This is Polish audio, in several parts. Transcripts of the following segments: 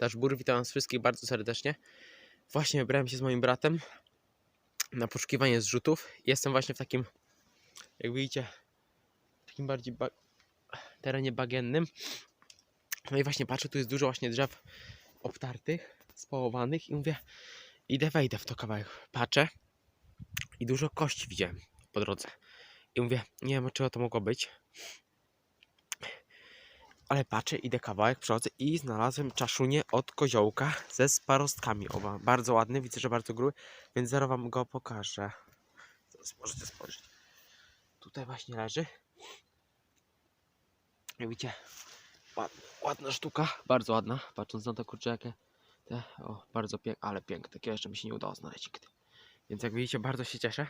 Dashbur, witam was wszystkich bardzo serdecznie. Właśnie wybrałem się z moim bratem na poszukiwanie zrzutów. Jestem właśnie w takim, jak widzicie, takim bardziej ba terenie bagiennym. No i właśnie patrzę, tu jest dużo właśnie drzew obtartych, spałowanych i mówię, idę, wejdę w to kawałek. Patrzę i dużo kości widziałem po drodze. I mówię, nie wiem, czego to mogło być. Ale patrzę, idę kawałek, przechodzę i znalazłem czaszunię od koziołka ze sparostkami oba. Bardzo ładny, widzę, że bardzo gruby, więc zaraz wam go pokażę. Zaraz możecie spojrzeć. Tutaj właśnie leży. Jak widzicie, ładna, ładna sztuka, bardzo ładna. Patrząc na to kurczaki, te, o, bardzo piękne, ale piękne. Takiego jeszcze mi się nie udało znaleźć nigdy. Więc jak widzicie, bardzo się cieszę.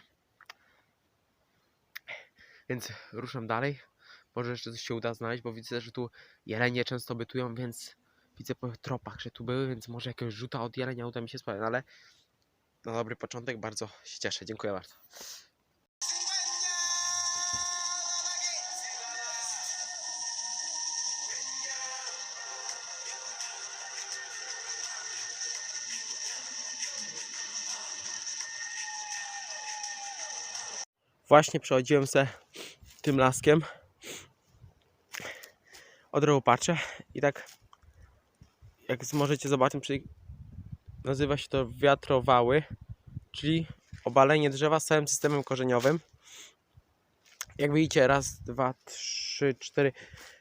Więc ruszam dalej. Może jeszcze coś się uda znaleźć, bo widzę, że tu jelenie często bytują, więc widzę po tropach, że tu były, więc może jakiegoś rzuta od jelenia uda mi się sprawdzić, ale na dobry początek bardzo się cieszę. Dziękuję bardzo. Właśnie przechodziłem se tym laskiem. Od razu patrzę i tak jak możecie zobaczyć, przy- nazywa się to wiatrowały, czyli obalenie drzewa z całym systemem korzeniowym. Jak widzicie, raz, dwa, trzy, cztery,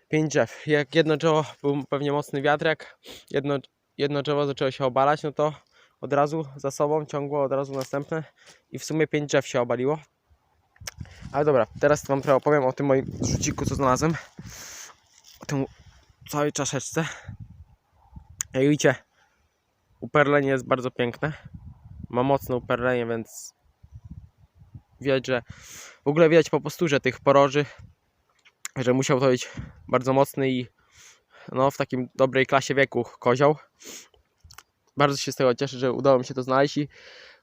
pięć drzew. Jak jedno drzewo był pewnie mocny wiatr, jak jedno, jedno drzewo zaczęło się obalać, no to od razu za sobą ciągło od razu następne i w sumie pięć drzew się obaliło. Ale dobra, teraz wam trochę opowiem o tym moim rzuciku, co znalazłem. Tym całej czaszeczce. Jak widzicie, uperlenie jest bardzo piękne. Ma mocne uperlenie, więc widać, że w ogóle widać po posturze tych poroży, że musiał to być bardzo mocny i no, w takim dobrej klasie wieku kozioł. Bardzo się z tego cieszę, że udało mi się to znaleźć i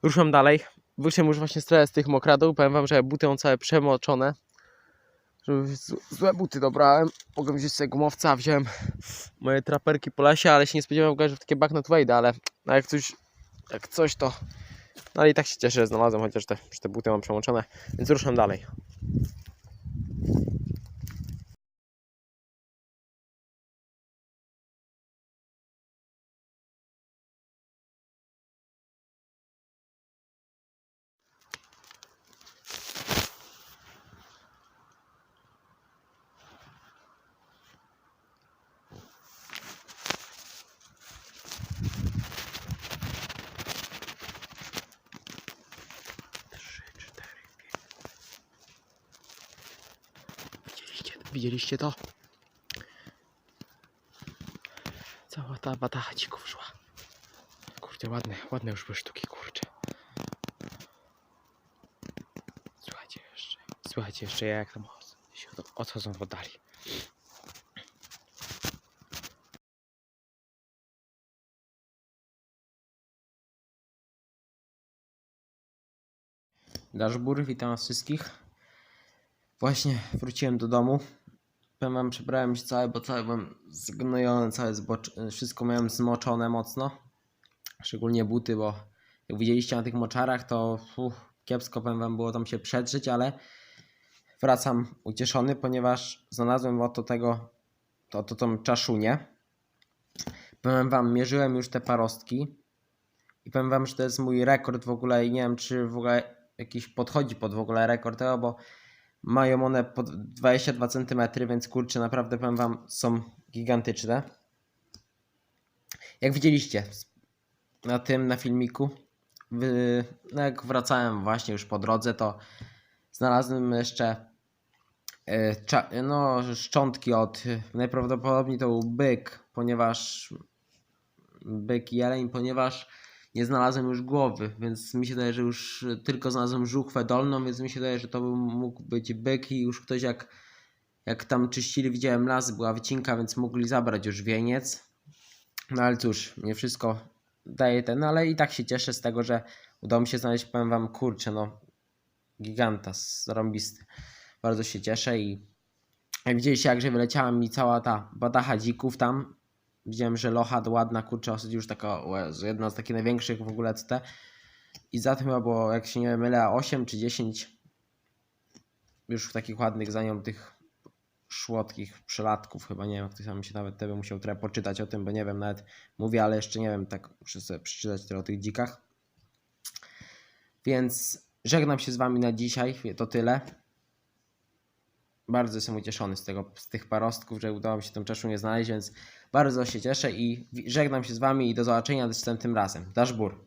ruszam dalej. Wyszłem już właśnie z tych mokradł. Powiem wam, że buty są całe przemoczone. Żeby Złe buty dobrałem. Mogłem wziąć sobie gumowca, wziąłem moje traperki po lesie, ale się nie spodziewałem, że w takie tu wejdę, ale no jak coś, jak coś to... No ale i tak się cieszę, że znalazłem, chociaż te, te buty mam przemoczone, więc ruszam dalej. Widzieliście, to? Cała ta wata dzików szła. Kurde, ładne, ładne już były sztuki, kurczę. Słuchajcie jeszcze, słuchajcie jeszcze jak tam się od- odchodzą w oddali. Daszbur, witam wszystkich. Właśnie wróciłem do domu. Powiem przebrałem się cały, bo cały byłem zgnojony, całe zbocz... wszystko miałem zmoczone mocno. Szczególnie buty, bo jak widzieliście na tych moczarach, to kiepsko powiem wam było tam się przedrzeć, ale wracam ucieszony, ponieważ znalazłem oto tego, to, to tą czaszunię. Powiem wam, mierzyłem już te parostki i powiem wam, że to jest mój rekord w ogóle i nie wiem, czy w ogóle jakiś podchodzi pod w ogóle rekord tego, bo mają one po 22 cm, więc kurczę, naprawdę powiem wam, są gigantyczne. Jak widzieliście na tym, na filmiku, no jak wracałem właśnie już po drodze, to znalazłem jeszcze e, no, szczątki od, najprawdopodobniej to był byk, ponieważ byk i jeleń, ponieważ nie znalazłem już głowy, więc mi się wydaje, że już tylko znalazłem żuchwę dolną, więc mi się wydaje, że to był, mógł być byk i już ktoś jak, jak tam czyścili, widziałem las, była wycinka, więc mogli zabrać już wieniec. No ale cóż, nie wszystko daje ten, ale i tak się cieszę z tego, że udało mi się znaleźć, powiem wam, kurczę, no giganta, zarąbisty. Bardzo się cieszę i jak widzieliście, jakże wyleciała mi cała ta badacha dzików tam, Widziałem, że locha ładna, kurczę, już taka, jedna z takich największych w ogóle CT. I za tym chyba było, jak się nie mylę, 8 czy 10 już takich ładnych za nią tych szłotkich przelatków, chyba nie wiem, to sam się nawet tebe musiał trochę poczytać o tym, bo nie wiem, nawet mówię, ale jeszcze nie wiem, tak muszę sobie przeczytać trochę o tych dzikach. Więc żegnam się z wami na dzisiaj, to tyle. Bardzo jestem ucieszony z, tego, z tych parostków, że udało mi się tą czeszunię znaleźć, więc bardzo się cieszę i żegnam się z wami i do zobaczenia następnym razem. Dasz bur.